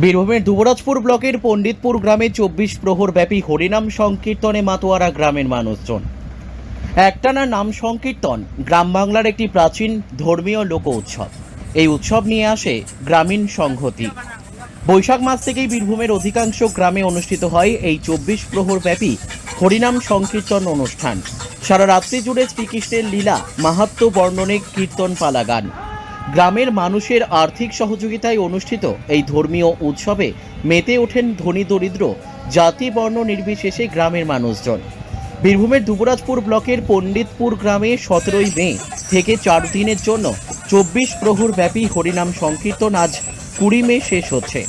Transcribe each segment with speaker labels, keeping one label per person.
Speaker 1: বীরভূমের দুবরাজপুর ব্লকের পণ্ডিতপুর গ্রামে চব্বিশ প্রহর ব্যাপী হরিনাম সংকীর্তনে মাতোয়ারা গ্রামের মানুষজন। একটানা নাম সংকীর্তন গ্রাম বাংলার একটি প্রাচীন ধর্মীয় লোক উৎসব। এই উৎসব নিয়ে আসে গ্রামীণ সংহতি। বৈশাখ মাস থেকেই বীরভূমের অধিকাংশ গ্রামে অনুষ্ঠিত হয় এই চব্বিশ প্রহর ব্যাপী হরিনাম সংকীর্তন অনুষ্ঠান। সারা রাত্রি জুড়ে শ্রীকৃষ্ণের লীলা, মাহাত্ম্য বর্ণনে কীর্তন পালা গান। গ্রামের মানুষের আর্থিক সহযোগিতায় অনুষ্ঠিত এই ধর্মীয় উৎসবে মেতে ওঠেন ধনী দরিদ্র, জাতি বর্ণ নির্বিশেষে গ্রামের মানুষজন। বীরভূমের দুবরাজপুর ব্লকের পণ্ডিতপুর গ্রামে সতেরোই মে থেকে চার দিনের জন্য চব্বিশ প্রহর ব্যাপী হরিনাম সংকীর্তন আজ কুড়ি মে শেষ হচ্ছে।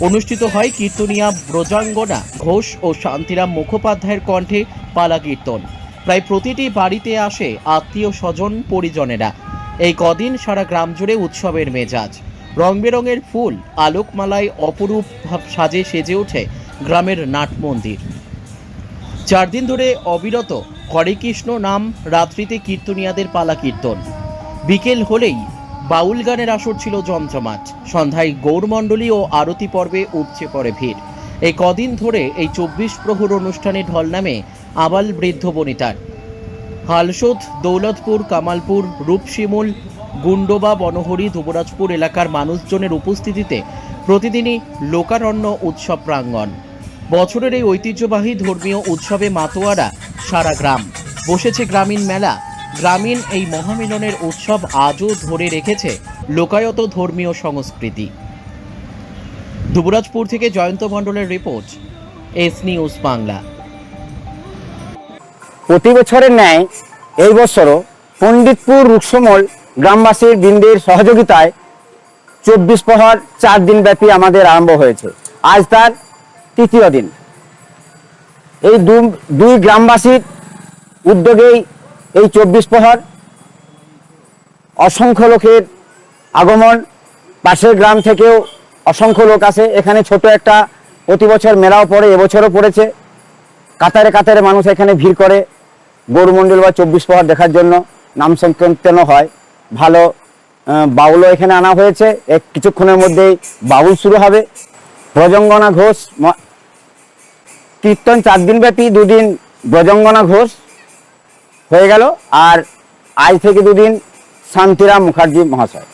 Speaker 1: অনুষ্ঠিত হয় কীর্তনিয়া ব্রজাঙ্গনা ঘোষ ও শান্তিরাম মুখোপাধ্যায়ের কণ্ঠে পালা কীর্তন প্রায় প্রতিটি বাড়িতে আসে আত্মীয় স্বজন, পরিজনেরা। এই কদিন সারা গ্রাম জুড়ে উৎসবের মেজাজ। রং বেরঙের ফুল, আলোকমালায় অপরূপ সাজে সেজে ওঠে গ্রামের নাট মন্দির। চার দিন ধরে অবিরত হরে কৃষ্ণ নাম, রাত্রিতে কীর্তনিয়াদের পালা কীর্তন। বিকেল হলেই বাউল গানের আসর ছিল জমজমাট সন্ধ্যায় গৌরমণ্ডলী ও আরতি পর্বে উপচে পড়ে ভিড়। এই কদিন ধরে এই চব্বিশ প্রহর অনুষ্ঠানে ঢল নামে আবাল বৃদ্ধ বনিতার। হালসোদ, দৌলতপুর, কামালপুর, রূপশিমুল, গুন্ডোবা, বনহরি, ধুবরাজপুর এলাকার মানুষজনের উপস্থিতিতে প্রতিদিনই লোকারণ্য উৎসব প্রাঙ্গণ। বছরের এই ঐতিহ্যবাহী ধর্মীয় উৎসবে মাতোয়ারা সারা গ্রাম। বসেছে গ্রামীণ মেলা। গ্রামীণ এই মহামিলনের উৎসব আজও ধরে রেখেছে লোকায়ত ধর্মীয় সংস্কৃতি। ধুবরাজপুর থেকে জয়ন্ত মণ্ডলের রিপোর্ট, এস নিউজ বাংলা।
Speaker 2: প্রতি বছরের ন্যায় এই বছরও পণ্ডিতপুর রুকসমল গ্রামবাসীর বৃন্দের সহযোগিতায় চব্বিশ প্রহর চার দিন ব্যাপী আমাদের আরম্ভ হয়েছে। আজ তার তৃতীয় দিন। এই দুই গ্রামবাসীর উদ্যোগেই এই চব্বিশ প্রহর অসংখ্য লোকের আগমন, পাশের গ্রাম থেকেও অসংখ্য লোক আসে। এখানে ছোট একটা প্রতি বছর মেলাও পড়ে, এবছরও পড়েছে। কাতারে কাতারে মানুষ এখানে ভিড় করে। গৌরমণ্ডল বা চব্বিশ পাহাড় দেখার জন্য নাম সংকীর্তনও হয়? ভালো বাউলও এখানে আনা হয়েছে। এক কিছুক্ষণের মধ্যেই বাউল শুরু হবে। ব্রজঙ্গনা ঘোষ কীর্তন চার দিন ব্যাপী, দুদিন ব্রজঙ্গনা ঘোষ হয়ে গেল। আর আজ থেকে দুদিন শান্তিরাম মুখার্জি মহাশয়।